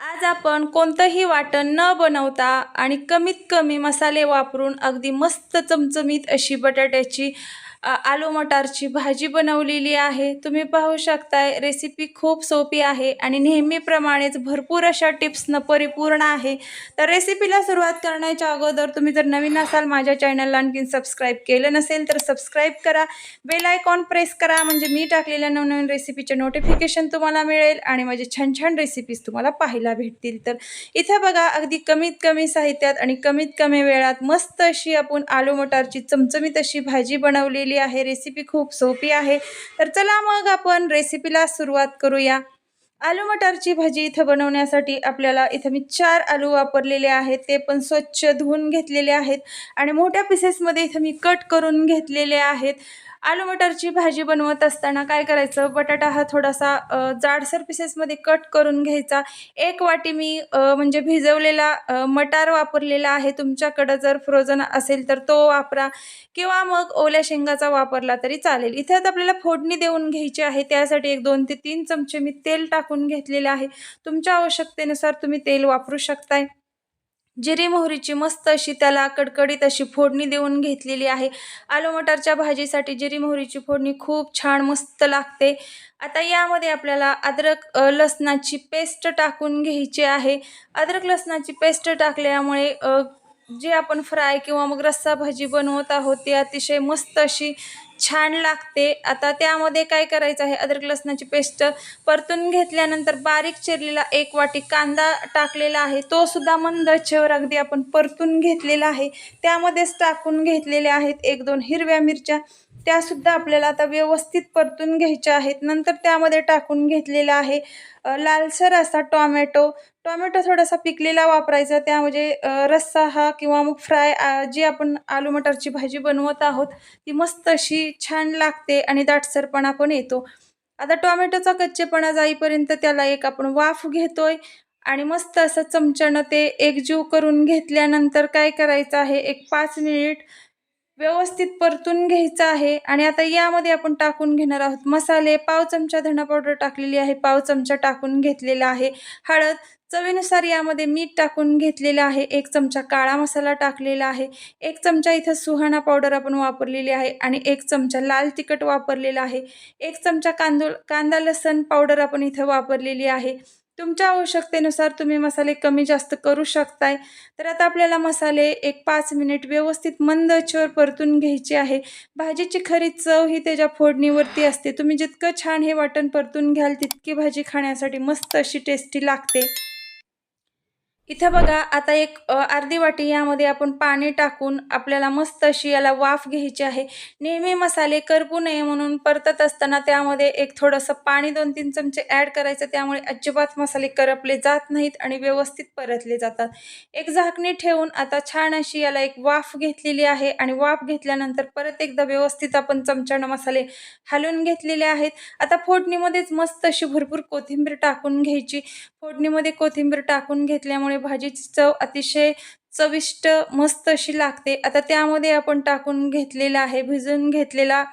आज आपण कोणतंही वाटण न बनवता आणि कमीत कमी मसाले वापरून अगदी मस्त चमचमीत अशी बटाट्याची आलू मटारची भाजी बनवलेली आहे. तुम्ही पाहू शकताय रेसिपी खूप सोपी आहे आणि नेहमीप्रमाणेच भरपूर अशा टिप्सनं परिपूर्ण आहे. तर रेसिपीला सुरुवात करण्याच्या अगोदर तुम्ही जर नवीन असाल माझ्या चॅनलला आणखीन सबस्क्राईब केलं नसेल तर सबस्क्राईब करा. बेल आयकॉन प्रेस करा म्हणजे मी टाकलेल्या नवनवीन रेसिपीचे नोटिफिकेशन तुम्हाला मिळेल आणि माझे छान छान रेसिपीज तुम्हाला पाहायला भेटतील. तर इथे बघा अगदी कमीत कमी साहित्यात आणि कमीत कमी वेळात मस्त अशी आपण आलू मटारची चमचमीत अशी भाजी बनवलेली आहे. रेसिपी खूप सोपी आहे. तर चला मग आपण रेसिपीला सुरुवात करूया. आलू मटारची भाजी इथं बनवण्यासाठी आपल्याला इथं मी चार आलू वापरलेले आहेत. ते पण स्वच्छ धुवून घेतलेले आहेत. आणि मोठ्या पिसेसमध्ये इथं मी कट करून घेतलेले आहेत. आलू मटरची भाजी बनवत असताना काय करायचं? बटाटा हा थोडासा जाडसर पिसेसमध्ये कट करून घ्यायचा. एक वाटी मी म्हणजे भिजवलेला मटार वापरलेला आहे. तुमच्याकडं जर फ्रोझन असेल तर तो वापरा. किंवा मग ओल्या शेंगाचा वापरला तरी चालेल. इथे आता आपल्याला फोडणी देऊन घ्यायची आहे. त्यासाठी एक दोन ते तीन चमचे मी तेल टाकून घेतलेले आहे. तुमच्या आवश्यकतेनुसार तुम्ही तेल वापरू शकताय. जिरी मोहरीची मस्त अशी त्याला कडकडीत अशी फोडणी देऊन घेतलेली आहे. आलू मटारच्या भाजीसाठी जिरी मोहरीची फोडणी खूप छान मस्त लागते. आता यामध्ये आपल्याला अद्रक लसणाची पेस्ट टाकून घ्यायची आहे. अद्रक लसणाची पेस्ट टाकल्यामुळे जे आपण फ्राय किंवा मग रस्सा भाजी बनवत आहोत ती अतिशय मस्त अशी छान लागते. आता त्यामध्ये काय करायचं आहे? अद्रक लसणाची पेस्ट परतून घेतल्यानंतर बारीक चिरलेला एक वाटी कांदा टाकलेला आहे. तो सुद्धा मंद चेवर अगदी आपण परतून घेतलेला आहे. त्यामध्येच टाकून घेतलेल्या आहेत एक दोन हिरव्या मिरच्या. त्यासुद्धा आपल्याला आता व्यवस्थित परतून घ्यायच्या आहेत. नंतर त्यामध्ये टाकून घेतलेला आहे लालसर असा टॉमॅटो. टोमॅटो थोडासा पिकलेला वापरायचा. त्यामध्ये म्हणजे रस्सा हा किंवा मग फ्राय जी आपण आलू मटरची भाजी बनवत आहोत ती मस्त अशी छान लागते आणि दाटसरपणा पण येतो. आता टोमॅटोचा कच्चेपणा जाईपर्यंत त्याला एक आपण वाफ घेतोय आणि मस्त असं चमच्यानं ते एकजीव करून घेतल्यानंतर काय करायचं आहे एक पाच मिनिट व्यवस्थित परतून घ्यायचं आहे आणि आता यामध्ये आपण टाकून घेणार आहोत मसाले. पाव चमचा धणा पावडर टाकलेली आहे पाव चमचा टाकून घेतलेला आहे. हळद चवीनुसार यामध्ये मीठ टाकून घेतलेलं आहे. एक चमचा काळा मसाला टाकलेला आहे. एक चमचा इथं सुहाणा पावडर आपण वापरलेली आहे आणि एक चमचा लाल तिखट वापरलेला आहे. एक चमचा कांदूळ कांदा लसण पावडर आपण इथं वापरलेली आहे. तुमच्या आवश्यकतेनुसार तुम्ही मसाले कमी जास्त करू शकताय. तर आता आपल्याला मसाले एक पाच मिनिट व्यवस्थित मंद आचेवर परतून घ्यायचे आहे. भाजीची खरी चव ही त्याच्या फोडणीवरती असते. तुम्ही जितकं छान हे वाटण परतून घ्याल तितकी भाजी खाण्यासाठी मस्त अशी टेस्टी लागते. इथं बघा आता एक अर्धी वाटी यामध्ये आपण पाणी टाकून आपल्याला मस्त अशी याला वाफ घ्यायची आहे. नेहमी मसाले करपू नये म्हणून परतत असताना त्यामध्ये एक थोडंसं पाणी दोन तीन चमचे ॲड करायचं. त्यामुळे अजिबात मसाले करपले जात नाहीत आणि व्यवस्थित परतले जातात. एक झाकणी ठेवून आता छान अशी याला एक वाफ घेतलेली आहे आणि वाफ घेतल्यानंतर परत एकदा व्यवस्थित आपण चमच्यानं मसाले हलवून घेतलेले आहेत. आता फोडणीमध्येच मस्त अशी भरपूर कोथिंबीर टाकून घ्यायची. फोडणीमध्ये कोथिंबीर टाकून घेतल्यामुळे भाजीची चव अतिशय चविष्ट मस्त अशी लागते. आता त्यामध्ये आपण टाकून घेतलेला आहे भिजून घेतलेला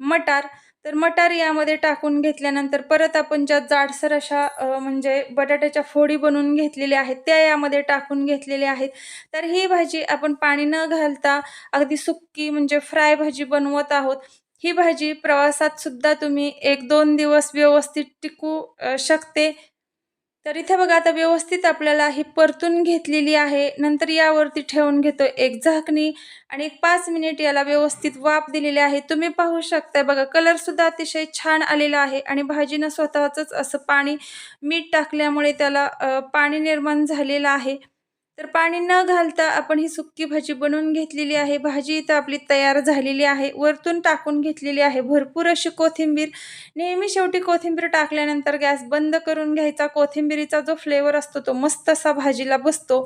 मटार. तर मटार यामध्ये टाकून घेतल्यानंतर परत आपण ज्या जाडसर अशा म्हणजे बटाट्याच्या फोडी बनवून घेतलेल्या आहेत त्या यामध्ये टाकून घेतलेल्या आहेत. तर ही भाजी आपण पाणी न घालता अगदी सुक्की म्हणजे फ्राय भाजी बनवत आहोत. ही भाजी प्रवासात सुद्धा तुम्ही एक दोन दिवस व्यवस्थित टिकू शकते. तर इथे बघा आता व्यवस्थित आपल्याला ही परतून घेतलेली आहे. नंतर यावरती ठेवून घेतो एक झाकणी आणि एक पाच मिनिट याला व्यवस्थित वाफ दिलेली आहे. तुम्ही पाहू शकताय बघा कलर सुद्धा अतिशय छान आलेला आहे आणि भाजीनं स्वतःच असं पाणी मीठ टाकल्यामुळे त्याला पाणी निर्माण झालेलं आहे. तर पाणी न घालता आपण ही सुक्की भाजी बनवून घेतलेली आहे. भाजी इथं आपली तयार झालेली आहे. वरतून टाकून घेतलेली आहे. भरपूर अशी कोथिंबीर. नेहमी शेवटी कोथिंबीर टाकल्यानंतर गॅस बंद करून घ्यायचा. कोथिंबीरीचा जो फ्लेवर असतो तो मस्त असा भाजीला बसतो.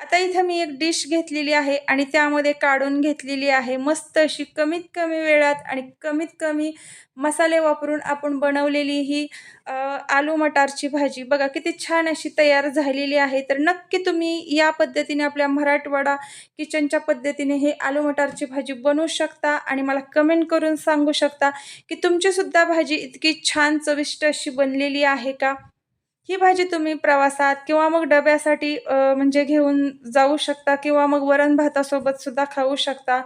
आता इथं मी एक डिश घेतलेली आहे आणि त्यामध्ये काढून घेतलेली आहे. मस्त अशी कमीत कमी वेळात आणि कमीत कमी मसाले वापरून आपण बनवलेली ही आलू मटारची भाजी. बघा किती छान अशी तयार झालेली आहे. तर नक्की तुम्ही या पद्धतीने आपल्या मराठवाडा किचनच्या पद्धतीने हे आलू मटारची भाजी बनवू शकता आणि मला कमेंट करून सांगू शकता की तुमचीसुद्धा भाजी इतकी छान चविष्ट अशी बनलेली आहे का? ही भाजी तुम्ही प्रवासात किंवा मग डब्यासाठी म्हणजे घेऊन जाऊ शकता किंवा मग वरण भातासोबत सुद्धा खाऊ शकता.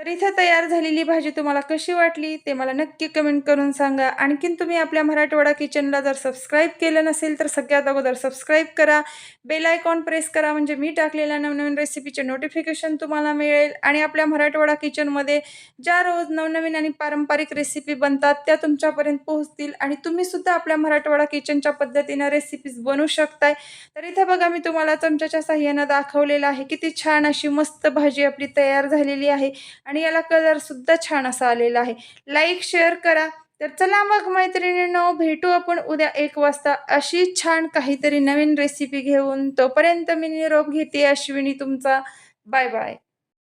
तर इथे तयार झालेली भाजी तुम्हाला कशी वाटली ते मला नक्की कमेंट करून सांगा. आणखीन तुम्ही आपल्या मराठवाडा किचनला जर सबस्क्राईब केलं नसेल तर सगळ्यात अगोदर सबस्क्राईब करा. बेल आयकॉन प्रेस करा म्हणजे मी टाकलेल्या नवनवीन रेसिपीचे नोटिफिकेशन तुम्हाला मिळेल आणि आपल्या मराठवाडा किचनमध्ये ज्या रोज नवनवीन आणि पारंपरिक रेसिपी बनतात त्या तुमच्यापर्यंत पोहोचतील आणि तुम्हीसुद्धा आपल्या मराठवाडा किचनच्या पद्धतीनं रेसिपीज बनवू शकताय. तर इथे बघा मी तुम्हाला चमच्याच्या साहाय्यानं दाखवलेलं आहे. किती छान अशी मस्त भाजी आपली तयार झालेली आहे आणि याला कलर सुद्धा छान असा आलेला आहे. लाईक, शेअर करा. तर चला मग मैत्रिणींनो भेटू आपण उद्या एक वाजता अशी छान काहीतरी नवीन रेसिपी घेऊन. तोपर्यंत मी निरोप घेते. अश्विनी तुमचा. Bye bye.